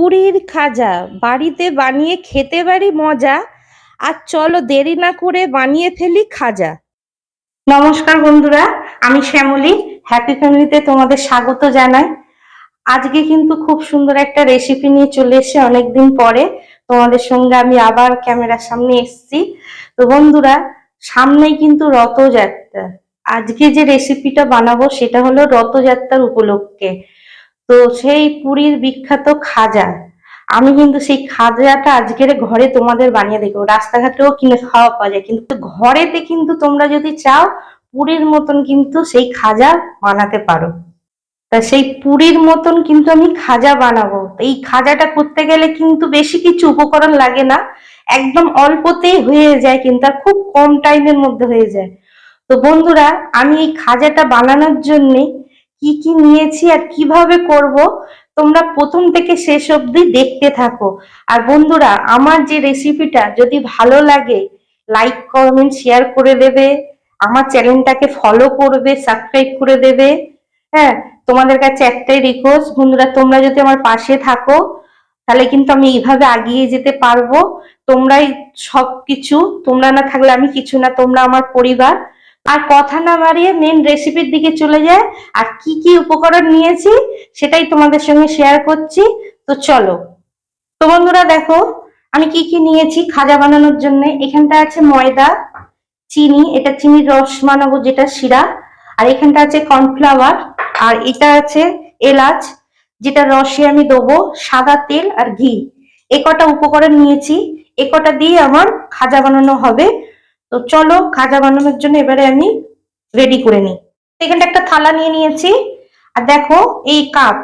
পুরীর খাজা, বাড়িতে বানিয়ে খেতে পারি মজা, আর চলো দেরি না করে বানিয়ে ফেলি খাজা। নমস্কার বন্ধুরা, আমি শ্যামলী হ্যাপি ফ্যামিলিতে তোমাদের স্বাগত জানাই। আজকে কিন্তু খুব সুন্দর একটা রেসিপি নিয়ে চলে এসে অনেকদিন পরে। তোমাদের সঙ্গে আমি আবার ক্যামেরার সামনে এসেছি। তো বন্ধুরা, সামনেই কিন্তু রথযাত্রা। আজকে যে রেসিপিটা বানাবো, সেটা হলো রথযাত্রার উপলক্ষে। তো সেই পুরীর বিখ্যাত খাজা। আমি কিন্তু সেই খাজাটা আজকের ঘরে তোমাদের বানিয়ে দেখব। রাস্তাঘাটেও কিনে খাওয়া পাওয়া যায়, কিন্তু ঘরেতে কিন্তু তোমরা যদি চাও, পুরীর মতন কিন্তু সেই খাজা বানাতে পারো। তা সেই পুরীর মতন কিন্তু আমি খাজা বানাবো। এই খাজাটা করতে গেলে কিন্তু বেশি কিছু উপকরণ লাগে না। একদম অল্পতেই হয়ে যায়, কিন্তু আর খুব কম টাইমের মধ্যে হয়ে যায়। তো বন্ধুরা, আমি এই খাজাটা বানানোর জন্যে কি কি নিয়েছি আর কীভাবে করব, তোমরা প্রথম থেকে শেষ অবধি দেখতে থাকো। আর বন্ধুরা, আমার যে রেসিপিটা যদি ভালো লাগে লাইক কমেন্ট শেয়ার করে দেবে, আমার চ্যানেলটাকে ফলো করবে সাবস্ক্রাইব করে দেবে। হ্যাঁ তোমাদের কাছে একটাই রিকোয়েস্ট বন্ধুরা, তোমরা যদি আমার পাশে থাকো, তাহলে কিন্তু আমি এইভাবে আগিয়ে যেতে পারব। তোমরাই সবকিছু, তোমরা না থাকলে আমি কিছু না, তোমরা আমার পরিবার। আর কথা না বাড়িয়ে মেন রেসিপির দিকে চলে যায়। আর কি কি উপকরণ নিয়েছি, সেটাই তোমাদের সঙ্গে শেয়ার করছি। তো চলো। তো বন্ধুরা দেখো, আমি কি কি নিয়েছি খাজা বানানোর জন্য? এখানটা আছে ময়দা, চিনি, এটা চিনির রস বানাবো যেটা শিরা, আর এখানটা আছে কর্নফ্লাওয়ার আর এটা আছে এলাচ, যেটা রসে আমি দেবো সাদা তেল আর ঘি। এ কটা উপকরণ নিয়েছি, এ কটা দিয়ে আমার খাজা বানানো হবে। তো চলো খাজা বানানোর জন্য এবারে আমি রেডি করে নিই। এখানটা একটা থালা নিয়ে নিয়েছি। আর দেখো, এই কাপ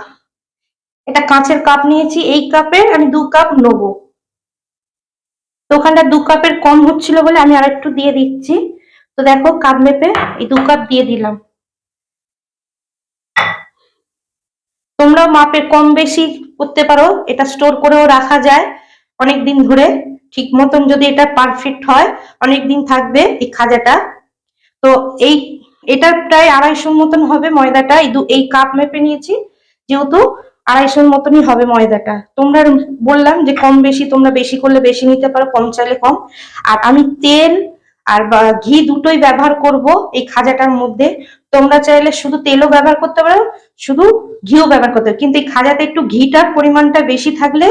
এটা কাঁচের কাপ নিয়েছি। এই কাপে আমি দু কাপ নেব। তো ওখানটা দু কাপের কম হচ্ছিল বলে আমি আর একটু দিয়ে দিচ্ছি। তো দেখো কাপ মেপে এই দু কাপ দিয়ে দিলাম। তোমরা মাপের কম বেশি করতে পারো। এটা স্টোর করেও রাখা যায় অনেক দিন ধরে। ঠিক মতন যদি এটা পারফেক্ট হয় অনেক দিন থাকবে এই খাজাটা। তো এই এটা প্রায় আড়াইশোর মতন হবে ময়দাটা। এই কাপ মেপে নিয়েছি, যেহেতু আড়াইশোর মতনই হবে ময়দাটা। তোমরা বললাম যে কম বেশি, তোমরা বেশি করলে বেশি নিতে পারো, কম চাইলে কম। আর আমি তেল আর ঘি দুটোই ব্যবহার করব এই খাজাটার মধ্যে। তোমরা চাইলে শুধু তেলও ব্যবহার করতে পারো, শুধু ঘিও ব্যবহার করতে পারো। কিন্তু এই খাজাতে একটু ঘিটার পরিমাণটা বেশি থাকলে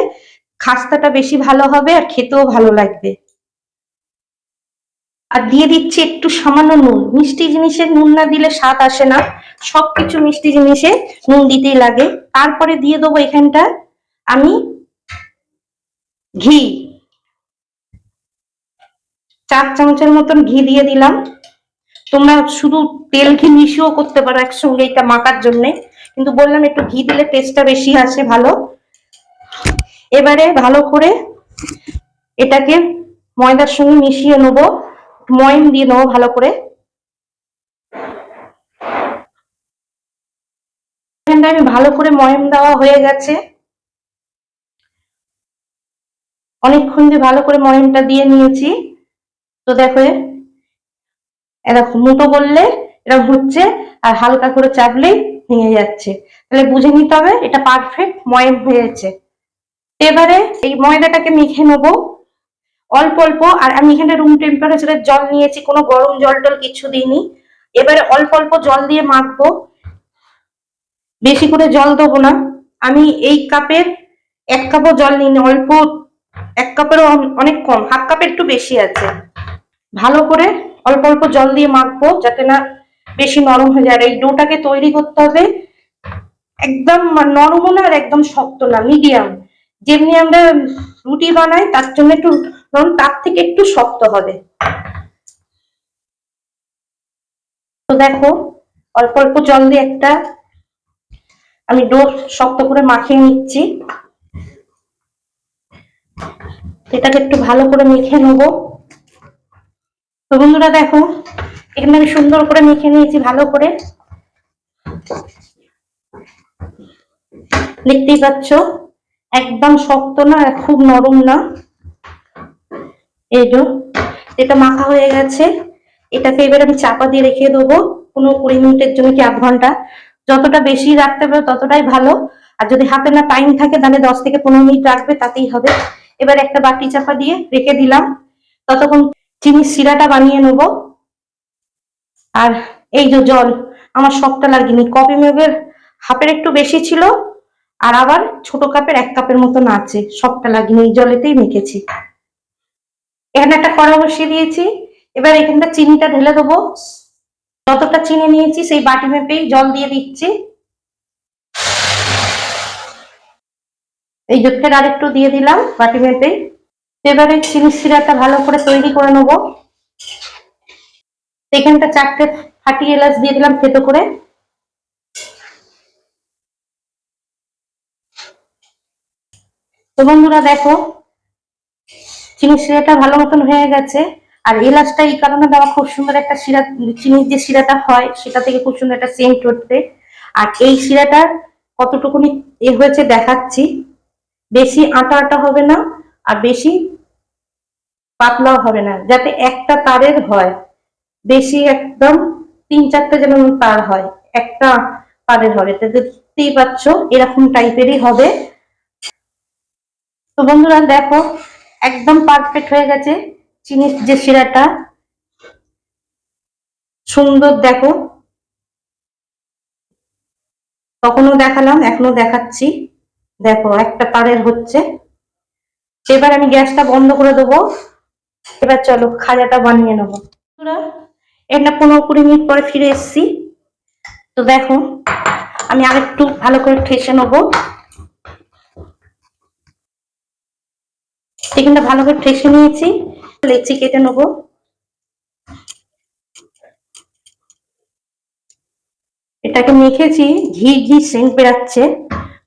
খাস্তাটা বেশি ভালো হবে আর খেতেও ভালো লাগবে। আর দিয়ে দিচ্ছি একটু সামান্য নুন। মিষ্টি জিনিসে নুন না দিলে স্বাদ আসে না। সবকিছু মিষ্টি জিনিসে নুন দিতেই লাগে। তারপরে দিয়ে দেবো এখানটা আমি ঘি। চার চামচের মতন ঘি দিয়ে দিলাম। তোমরা শুধু তেল ঘি মিশিয়েও করতে পারো একসঙ্গে এটা মাখার জন্যে। কিন্তু বললাম একটু ঘি দিলে টেস্টটা বেশি আসে ভালো। এবারে ভালো করে এটাকে ময়দার সঙ্গে মিশিয়ে নেব ময়ম দিয়ে নেব ভালো করে। আমি ভালো করে ময়ম দেওয়া হয়ে গেছে। অনেকক্ষণ দিয়ে ভালো করে ময়মটা দিয়ে নিয়েছি। তো দেখো এরকম মুটো করলে এরকম হচ্ছে আর হালকা করে চাপলেই ভেঙে যাচ্ছে। তাহলে বুঝে নিতে হবে এটা পারফেক্ট ময়ম হয়েছে। এবারে এই ময়দাটাকে মেখে নেব। অল্প অল্প, আর আমি এখানে রুম টেম্পারেচারের জল নিয়েছি, কোনো গরম জল টল কিছু দিইনি। এবারে অল্প অল্প জল দিয়ে মাখবো। বেশি করে জল দেবো না। আমি এই কাপের এক কাপও জল নিই অল্প এক কাপেরও অনেক কম, হাফ কাপের একটু বেশি আছে। ভালো করে অল্প অল্প জল দিয়ে মাখবো, যাতে না বেশি নরম হয়ে যায়। আর এই ডোটাকে তৈরি করতে হবে একদম নরমও না আর একদম শক্ত না মিডিয়াম যেমনি আমরা রুটি বানাই, তার জন্য একটু তার থেকে একটু শক্ত হবে। তো দেখো, অল্প অল্প জল দিয়ে একটা আমি ডো শক্ত করে মাখিয়ে নিচ্ছি। এটাকে একটু ভালো করে মেখে নেব। তো বন্ধুরা দেখো, এখানে আমি সুন্দর করে মেখে নিয়েছি ভালো করে। দেখতেই পাচ্ছ? একদম শক্ত না, খুব নরম না। এই এটা মাখা হয়ে গেছে। এটাকে এবার আমি চাপা দিয়ে রেখে দেবো। কোনো কুড়ি মিনিটের জন্য কি আধ ঘণ্টা? যতটা বেশি রাখতে পারো ততটাই ভালো। আর যদি হাতে না টাইম থাকে, তাহলে দশ থেকে পনেরো মিনিট রাখবে, তাতেই হবে। এবার একটা বাটি চাপা দিয়ে রেখে দিলাম। ততক্ষণ চিনির শিরাটা বানিয়ে নেব। আর এই যে জল, আমার সবটা লাগেনি। কফি মেঘের হাফের একটু বেশি ছিল আর আবার ছোট কাপের এক কাপের মতন আছে সবটা লাগিনি এই জলেতেই মেখেছি। এখানে একটা কড়া বসিয়ে দিয়েছি। এবার এখানটা চিনিটা ঢেলে দেবো। যতটা চিনি নিয়েছি সেই বাটি মেপেই জল দিয়ে দিচ্ছি। এই জোটফের আর একটু দিয়ে দিলাম বাটি মেপেই। এবারে চিনি সিরাটা ভালো করে তৈরি করে নেব। এখানটা চারটে ফাটি এলাচ দিয়ে দিলাম থেতো করে। তো বন্ধুরা দেখো চিনি শিরাটা ভালো মতন হয়ে গেছে। আর এলাচটা এই কারণে দেওয়া খুব সুন্দর একটা শিরা, চিনির যে শিরাটা হয়, সেটা থেকে খুব সুন্দর একটা সেন্ট উঠতে আর এই শিরাটার কতটুকুনি এ হয়েছে দেখাচ্ছি। বেশি আটা আটা হবে না, আর বেশি পাতলাও হবে না, যাতে একটা তারের হয়। বেশি একদম তিন চারটে যেন তার হয়, একটা তারের হবে। দেখতেই পাচ্ছ, এরকম টাইপেরই হবে। তো বন্ধুরা দেখো, একদম পারফেক্ট হয়ে গেছে চিনির যে শিরাটা। সুন্দর দেখো। তখনও দেখালাম এখনও দেখাচ্ছি। দেখো, একটা তারের হচ্ছে। এবার আমি গ্যাসটা বন্ধ করে দেবো। এবার চলো, খাজাটা বানিয়ে নেব। এটা পনেরো কুড়ি মিনিট পরে ফিরে এসছি। তো দেখো, আমি আরেকটু ভালো করে ঠেসে নেব। চিকেনটা ভালো করে ঠেসে নিয়েছি। লেচি কেটে নেব। এটাকে মেখেছি, ঘি ঘি সেন্ট বেরাচ্ছে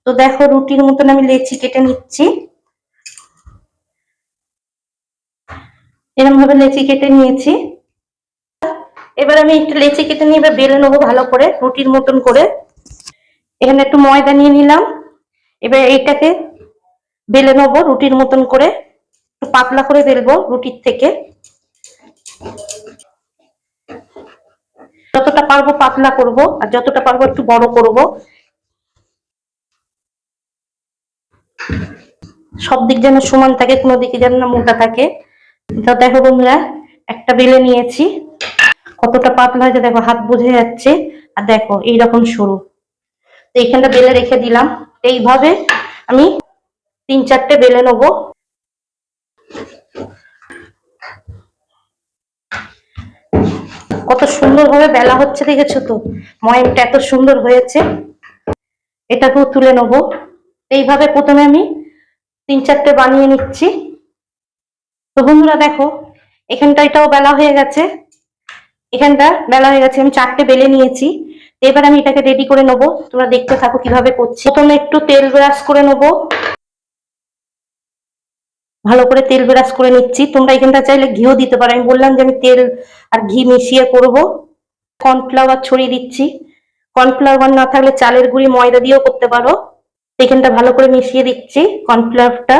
তো দেখো রুটির মতন আমি লেচি কেটে নিচ্ছি। এরকম ভাবে লেচি কেটে নিয়েছি। এবার আমি একটু লেচি কেটে নিয়ে এবার বেলে নেব ভালো করে, রুটির মতন করে। এখানে একটু ময়দা নিয়ে নিলাম। এবার এইটাকে বেলে নেব রুটির মতন করে। পাতলা করে বেলবো রুটির থেকে। যতটা পারব পাতলা করব, আর যতটা পারব একটু বড় করব। সব দিক যেন সমান থাকে, কোনো দিকে যেন না মোটা থাকে। তো দেখো বন্ধুরা, একটা বেলে নিয়েছি। কতটা পাতলা হয়েছে দেখো, হাত বুঝে যাচ্ছে। আর দেখো, এইরকম সরু। তো এইখানটা বেলে রেখে দিলাম। এইভাবে আমি তিন চারটে বেলে নেব। কত সুন্দর ভাবে বেলা হচ্ছে, দেখেছ তো? ময়মটা এত সুন্দর হয়েছে। এটাকেও তুলে নেব। এইভাবে প্রথমে আমি তিন চারটে বানিয়ে নিচ্ছি। তো বন্ধুরা দেখো এখানটা এটাও বেলা হয়ে গেছে। এখানটা বেলা হয়ে গেছে, আমি চারটে বেলে নিয়েছি। এবার আমি এটাকে রেডি করে নেব। তোমরা দেখতে থাকো কীভাবে করছি। প্রথমে একটু তেল ব্রাশ করে নেব। ভালো করে তেল ব্রাশ করে নিচ্ছি। তোমরা এখানটা চাইলে ঘিও দিতে পারো। আমি বললাম যে আমি তেল আর ঘি মিশিয়ে করব। কর্নফ্লাওয়ার ছড়িয়ে দিচ্ছি। কর্নফ্লাওয়ার না থাকলে চালের গুঁড়ি ময়দা দিয়েও করতে পারো। এখানটা ভালো করে মিশিয়ে দিচ্ছি কর্নফ্লাওয়ারটা।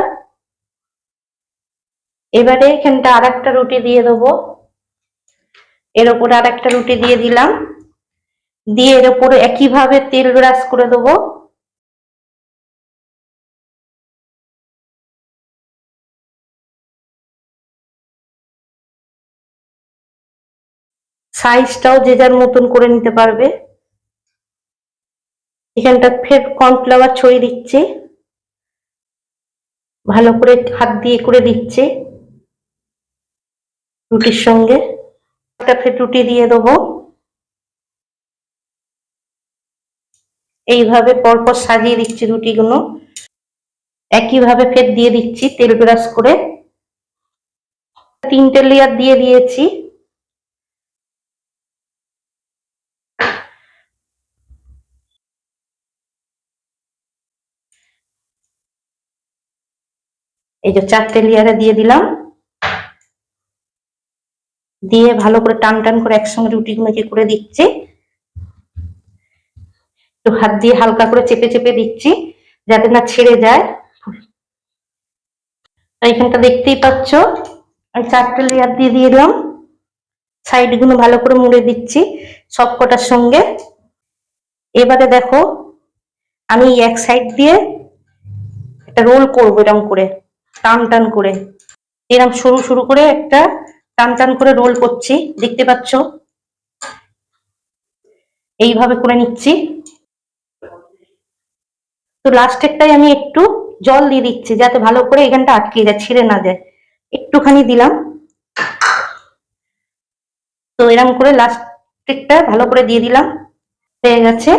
এবারে এখানটা আর একটা রুটি দিয়ে দেবো। এর ওপরে আর একটা রুটি দিয়ে দিলাম। দিয়ে এর ওপরে একইভাবে তেল ব্রাশ করে দেবো। সাইজটাও যে যার মতন করে নিতে পারবে। এখানটা ফের কর্নফ্লাওয়ার ছড়িয়ে দিচ্ছে। ভালো করে হাত দিয়ে করে দিচ্ছে রুটির সঙ্গে। একটা ফের রুটি দিয়ে দেবো। এইভাবে পরপর সাজিয়ে দিচ্ছি রুটিগুলো। একইভাবে ফের দিয়ে দিচ্ছি তেল ব্রাশ করে। তিনটে লেয়ার দিয়ে দিয়েছি। এই যে চারটে লেয়ারে দিয়ে দিলাম। দিয়ে ভালো করে টান টান করে একসঙ্গে রুটিগুলোকে করে দিচ্ছি। একটু হাত দিয়ে হালকা করে চেপে চেপে দিচ্ছি যাতে না ছেড়ে যায়। এখানটা দেখতেই পাচ্ছ, আমি চারটে লেয়ার দিয়ে দিয়ে দিলাম। সাইডগুলো ভালো করে মুড়ে দিচ্ছি সব কটার সঙ্গে। এবারে দেখো, আমি এক সাইড দিয়ে একটা রোল করব এরম করে। টান টান করে। এরকম সরু সরু করে একটা টান টান করে রোল করছি, দেখতে পাচ্ছ? এইভাবে করে নিচ্ছি। তো লাস্টেরটাই আমি একটু জল দিয়ে দিচ্ছি, যাতে ভালো করে এখানটা আটকে যায়, ছিঁড়ে না যায়। একটুখানি দিলাম। তো এরকম করে লাস্টেরটা ভালো করে দিয়ে দিলাম। হয়ে গেছে।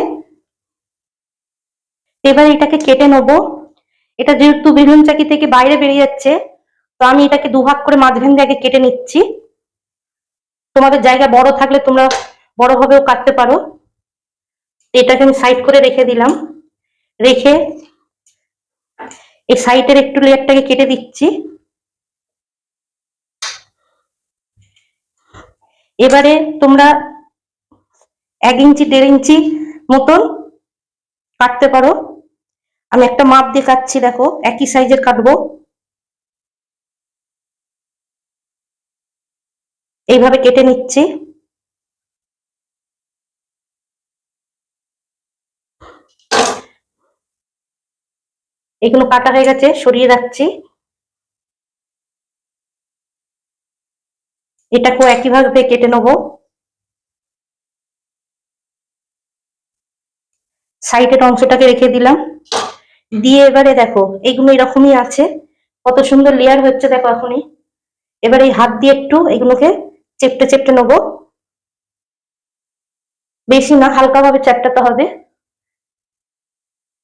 এবার এটাকে কেটে নেব। এটা যেহেতু বেলুন চাকি থেকে বাইরে বেরিয়ে যাচ্ছে, তো আমি এটাকে দুভাগ করে মাঝখান দিয়ে আগে কেটে নিচ্ছি। তোমাদের জায়গা বড় থাকলে তোমরা বড় ভাবেও কাটতে পারো। এটাকে আমি সাইড করে রেখে দিলাম। রেখে এই সাইডের একটু লেয়ারটাকে কেটে দিচ্ছি। এবারে তোমরা এক ইঞ্চি, দেড় ইঞ্চি মতন কাটতে পারো। আমি একটা মাপ কাটছি, দেখো, একই সাইজের কাটবো। এইভাবে কেটে নিচ্ছি। এগুলো কাটা হয়ে গেছে, সরিয়ে রাখছি। এটাকেও একইভাবে কেটে নেব। সাইডের অংশটাকে রেখে দিলাম। দিয়ে এবারে দেখো এইগুলো এরকমই আছে। কত সুন্দর লেয়ার হচ্ছে দেখো এখনই। এবার এই হাত দিয়ে একটু এগুলোকে চেপটে চেপটে নেব। বেশি না হালকা ভাবে চ্যাপটাতে হবে।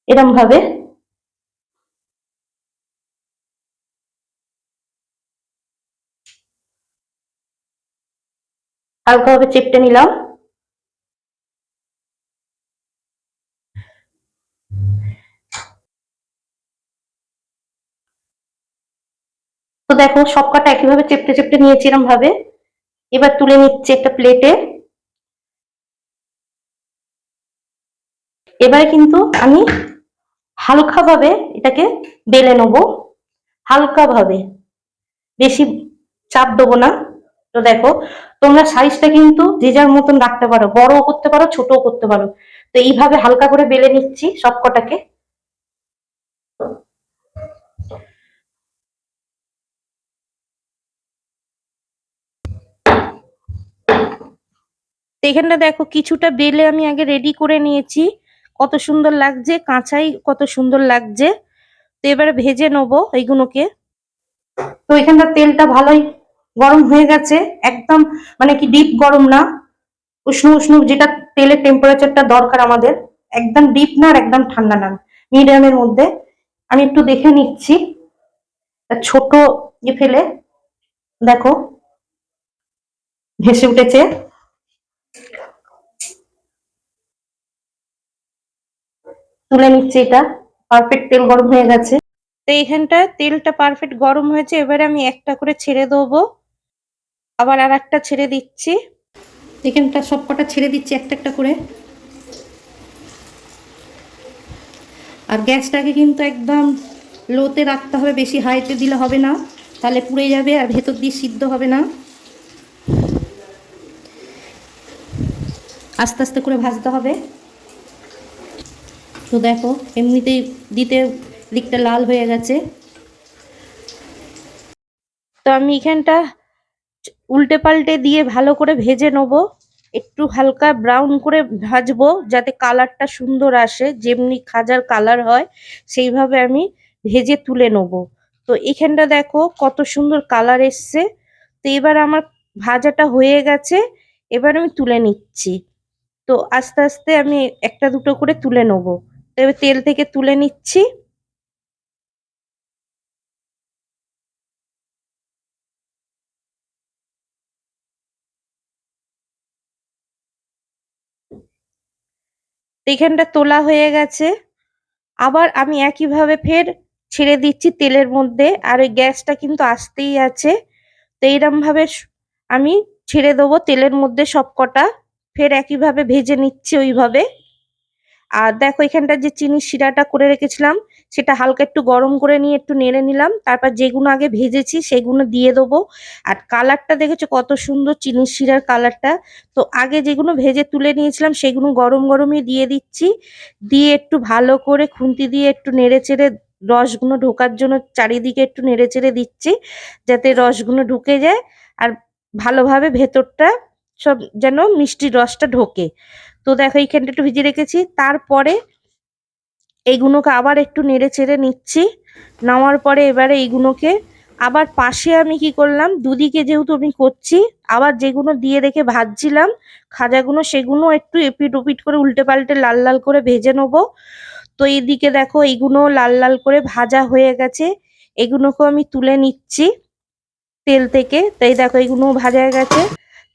এরম ভাবে হালকা ভাবে চেপটে নিলাম। তো দেখো সব কটা একইভাবে চেপটে চেপটে নিয়েছি এরম ভাবে এবার তুলে নিচ্ছি একটা প্লেটে এবারে কিন্তু আমি হালকা ভাবে এটাকে বেলে নেব। হালকা ভাবে বেশি চাপ দেবো না। তো দেখো, তোমরা সাইজটা কিন্তু যে যার মতন রাখতে পারো। বড়ও করতে পারো, ছোটও করতে পারো। তো এইভাবে হালকা করে বেলে নিচ্ছি সব কটাকে এখানটা দেখো কিছুটা বেলে আমি আগে রেডি করে নিয়েছি। কত সুন্দর লাগছে, কাঁচাই কত সুন্দর লাগছে। তো এবারে ভেজে নেব এইগুলোকে। তো এখানটা তেলটা ভালোই গরম হয়ে গেছে, একদম মানে কি ডিপ গরম না। উষ্ণ উষ্ণ যেটা তেলের টেম্পারেচারটা দরকার আমাদের, একদম ডিপ না আর একদম ঠান্ডা না মিডিয়ামের মধ্যে। আমি একটু দেখে নিচ্ছি। ছোট ইয়ে ফেলে, দেখো, ভেসে উঠেছে। তুলে নিচ্ছি এটা। পারফেক্ট তেল গরম হয়ে গেছে। তো এইখানটা তেলটা পারফেক্ট গরম হয়েছে। এবারে আমি একটা করে ছেড়ে দেবো। আবার আর একটা ছেড়ে দিচ্ছি। এখানটা সব কটা ছেড়ে দিচ্ছি একটা একটা করে। আর গ্যাসটাকে কিন্তু একদম লোতে রাখতে হবে বেশি হাইতে দিলে হবে না। তাহলে পুড়ে যাবে আর ভেতর দিয়ে সিদ্ধ হবে না। আস্তে আস্তে করে ভাজতে হবে। তো দেখো, এমনিতেই দিতে দিকটা লাল হয়ে গেছে। তো আমি এখানটা উল্টে পাল্টে দিয়ে ভালো করে ভেজে নেব। একটু হালকা ব্রাউন করে ভাজবো যাতে কালারটা সুন্দর আসে, যেমনি খাজার কালার হয়, সেইভাবে আমি ভেজে তুলে নেব। তো এখানটা দেখো কত সুন্দর কালার এসছে। তো এবার আমার ভাজাটা হয়ে গেছে, এবার আমি তুলে নিচ্ছি। তো আস্তে আস্তে আমি একটা দুটো করে তুলে নেব। এবার তেল থেকে তুলে নিচ্ছি। এখানটা তোলা হয়ে গেছে। আবার আমি একইভাবে ফের ছেড়ে দিচ্ছি তেলের মধ্যে। আর ওই গ্যাসটা কিন্তু আসতেই আছে। তো এইরমভাবে আমি ছেড়ে দেবো তেলের মধ্যে সব কটা ফের একইভাবে ভেজে নিচ্ছি ওইভাবে। আর দেখো এখানটা যে চিনির শিরাটা করে রেখেছিলাম, সেটা হালকা একটু গরম করে নিয়ে একটু নেড়ে নিলাম। তারপর যেগুলো আগে ভেজেছি সেগুলো দিয়ে দেবো। আর কালারটা দেখেছ, কত সুন্দর চিনির শিরার কালারটা। তো আগে যেগুলো ভেজে তুলে নিয়েছিলাম সেগুলো গরম গরমই দিয়ে দিচ্ছি। দিয়ে একটু ভালো করে খুন্তি দিয়ে একটু নেড়ে চেড়ে রসগুলো ঢোকার জন্য চারিদিকে একটু নেড়ে চেড়ে দিচ্ছি, যাতে রসগুলো ঢুকে যায়। আর ভালোভাবে ভেতরটা সব যেন মিষ্টি রসটা ঢোকে। তো দেখো, এইখানটা একটু ভিজিয়ে রেখেছি। তারপরে এইগুলোকে আবার একটু নেড়ে চেড়ে নিচ্ছি। নেওয়ার পরে এবারে এইগুলোকে আবার পাশে আমি কি করলাম, দুদিকে যেহেতু আমি করছি, আবার যেগুলো দিয়ে রেখে ভাজছিলাম খাজাগুলো সেগুলো একটু এপিট ওপিট করে উল্টে পাল্টে লাল লাল করে ভেজে নেব। তো এইদিকে দেখো এইগুলো লাল লাল করে ভাজা হয়ে গেছে। এগুলোকেও আমি তুলে নিচ্ছি তেল থেকে। তাই দেখো এইগুলো ভাজা গেছে।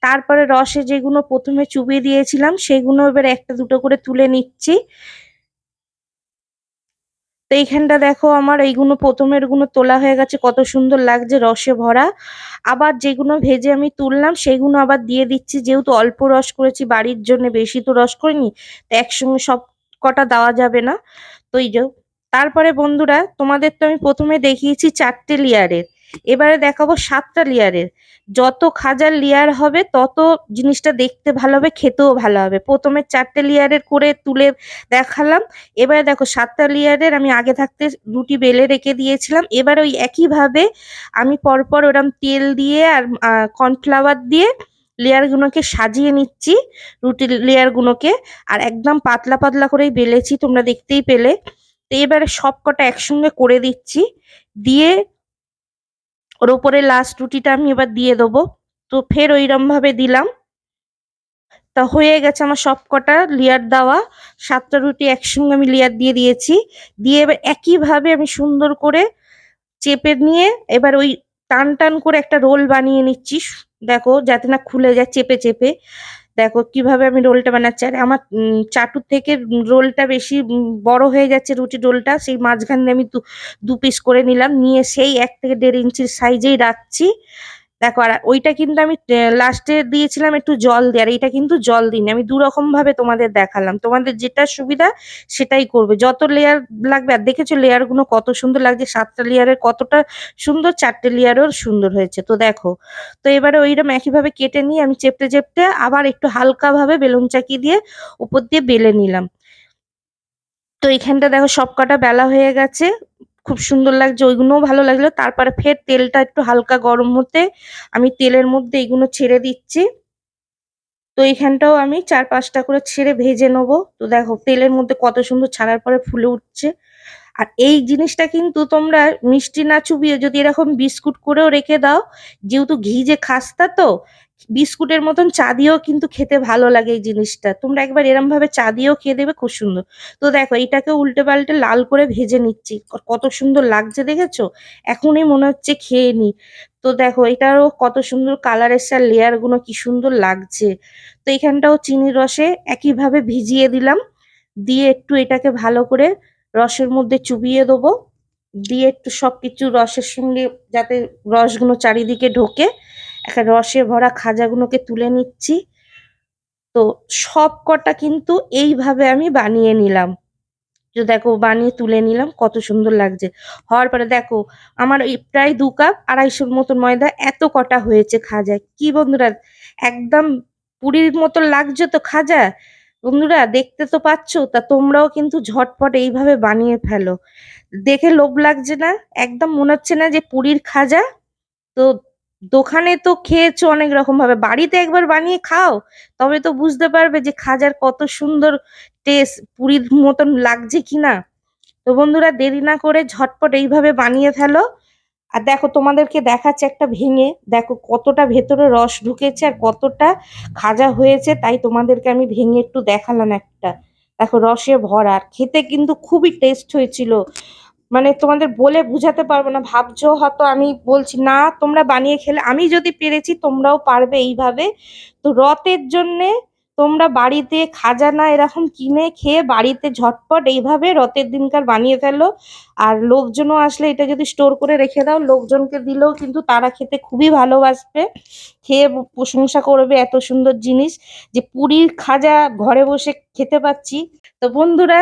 তারপরে রসে যেগুলো প্রথমে চুবিয়ে দিয়েছিলাম, সেগুলো এবার একটা দুটো করে তুলে নিচ্ছি। তো এইখানটা দেখো আমার, এইগুলো প্রথমেরগুলো তোলা হয়ে গেছে, কত সুন্দর লাগছে রসে ভরা। আবার যেগুলো ভেজে আমি তুললাম, সেগুলো আবার দিয়ে দিচ্ছি, যেহেতু অল্প রস করেছি, বাড়ির জন্য বেশি তো রস করিনি, তো একসঙ্গে সব কটা দেওয়া যাবে না। তো এই যে, তারপরে বন্ধুরা, তোমাদের তো আমি প্রথমে দেখিয়েছি চারটে লেয়ারের। এবারে দেখাবো সাতটা লেয়ারের যত খাজার লেয়ার হবে, তত জিনিসটা দেখতে ভালো হবে, খেতেও ভালো হবে। প্রথমে চারটে লেয়ারের করে তুলে দেখালাম। এবারে দেখো সাতটা লেয়ারের আমি আগে থাকতে রুটি বেলে রেখে দিয়েছিলাম। এবার ওই একইভাবে আমি পরপর ওরম তেল দিয়ে আর কর্নফ্লাওয়ার দিয়ে লেয়ারগুলোকে সাজিয়ে নিচ্ছি রুটির লেয়ারগুলোকে আর একদম পাতলা পাতলা করেই বেলেছি, তোমরা দেখতেই পেলে। তো এবারে সব কটা একসঙ্গে করে দিচ্ছি। দিয়ে ওর উপরে লাস্ট রুটিটা আমি এবার দিয়ে দেবো। তো ফের ওইরম ভাবে দিলাম। তা হয়ে গেছে আমার সব কটা লেয়ার দেওয়া। সাতটা রুটি একসঙ্গে আমি লেয়ার দিয়ে দিয়েছি। দিয়ে এবার একইভাবে আমি সুন্দর করে চেপে নিয়ে এবার ওই টান টান করে একটা রোল বানিয়ে নিচ্ছি। দেখো যাতে না খুলে যায় চেপে চেপে। দেখো কীভাবে আমি রোলটা বানাচ্ছি। আর আমার চাটুর থেকে রোলটা বেশি বড় হয়ে যাচ্ছে রুটি রোলটা, সেই মাঝখান আমি দু পিস করে নিলাম। নিয়ে সেই এক থেকে দেড় ইঞ্চির সাইজেই রাখছি। দেখো, আর ওইটা কিন্তু আমি লাস্টে দিয়েছিলাম একটু জল দিয়ে, আর এইটা কিন্তু জল দিইনি। আমি দু ভাবে তোমাদের দেখালাম। তোমাদের যেটা সুবিধা সেটাই করবে। যত লেয়ার লাগবে, আর দেখেছ লেয়ারগুলো কত সুন্দর লাগছে, সাতটা লেয়ারের কতটা সুন্দর, চারটে লেয়ারও সুন্দর হয়েছে। তো দেখো, তো এবারে ওইরকম একইভাবে কেটে নিয়ে আমি চেপটে চেপটে আবার একটু হালকা ভাবে বেলুন চাকি দিয়ে উপর দিয়ে বেলে নিলাম। তো এখানটা দেখো সব কটা বেলা হয়ে গেছে। খুব সুন্দর লাগছে, ওইগুলোও ভালো লাগল। তারপরে ফের তেলটা একটু হালকা গরম হতে আমি তেলের মধ্যে এইগুলো ছেড়ে দিচ্ছি। তো এইখানটাও আমি চার পাঁচটা করে ছেড়ে ভেজে নেব। তো দেখো তেলের মধ্যে কত সুন্দর ছাড়ার পরে ফুলে উঠছে। আর এই জিনিসটা কিন্তু তোমরা মিষ্টি না চুবিয়ে যদি এরকম বিস্কুট করেও রেখে দাও, যেহেতু ঘি যে খাস্তা তো বিস্কুটের মতন চা দিয়েও কিন্তু খেতে ভালো লাগে এই জিনিসটা। তোমরা একবার এরম ভাবে চা দিয়েও খেয়ে দেবে, খুব সুন্দর। তো দেখো এইটাকে উল্টে পাল্টে লাল করে ভেজে নিচ্ছি। কত সুন্দর লাগছে দেখেছ? এখনই মনে হচ্ছে খেয়ে নি। তো দেখো, এটারও কত সুন্দর কালার এসছে আর লেয়ারগুলো কি সুন্দর লাগছে। তো এখানটাও চিনির রসে একইভাবে ভিজিয়ে দিলাম। দিয়ে একটু এটাকে ভালো করে রসের মধ্যে চুবিয়ে দেবো। দিয়ে একটু সবকিছু রসের সঙ্গে যাতে রসগুলো চারিদিকে ঢোকে। একটা রসে ভরা খাজাগুলোকে তুলে নিচ্ছি। তো সব কটা কিন্তু এইভাবে আমি বানিয়ে নিলাম। তো দেখো বানিয়ে তুলে নিলাম, কত সুন্দর লাগছে। হওয়ার পরে দেখো, আমার প্রায় দু কাপ আড়াইশোর মতন ময়দা এত কটা হয়েছে খাজা কি বন্ধুরা, একদম পুরীর মতো লাগছে তো খাজা? বন্ধুরা, দেখতে তো পাচ্ছ, তা তোমরাও কিন্তু ঝটপট এইভাবে বানিয়ে ফেলো। দেখে লোভ লাগছে না? একদম মনে হচ্ছে না যে পুরীর খাজা? তো দোকানে তো খেয়েছো অনেক রকম ভাবে বাড়িতে একবার বানিয়ে খাও, তবে তো বুঝতে পারবে যে খাজার কত সুন্দর টেস্ট পুরীর মতন লাগছে কিনা। তো বন্ধুরা, দেরি না করে ঝটপট এইভাবে বানিয়ে ফেলো। আর দেখো, তোমাদেরকে দেখাচ্ছে একটা ভেঙে, দেখো কতটা ভেতরে রস ঢুকেছে আর কতটা খাজা হয়েছে, তাই তোমাদেরকে আমি ভেঙে একটু দেখালাম একটা। দেখো, রসে ভরা, আর খেতে কিন্তু খুবই টেস্ট হয়েছিল। মানে তোমাদের বলে বুঝাতে পারব না। ভাবছ হয়তো আমি বলছি, না, তোমরা বানিয়ে খেলে, আমি যদি পেরেছি তোমরাও পারবে এইভাবে। তো রথের জন্যে তোমরা বাড়িতে খাজানা এরকম কিনে খেয়ে বাড়িতে ঝটপট এইভাবে রথের দিনকার বানিয়ে ফেলো। আর লোকজনও আসলে এটা যদি স্টোর করে রেখে দাও, লোকজনকে দিলেও কিন্তু তারা খেতে খুবই ভালোবাসবে। খেয়ে প্রশংসা করবে এত সুন্দর জিনিস যে পুরীর খাজা ঘরে বসে খেতে পাচ্ছি। তো বন্ধুরা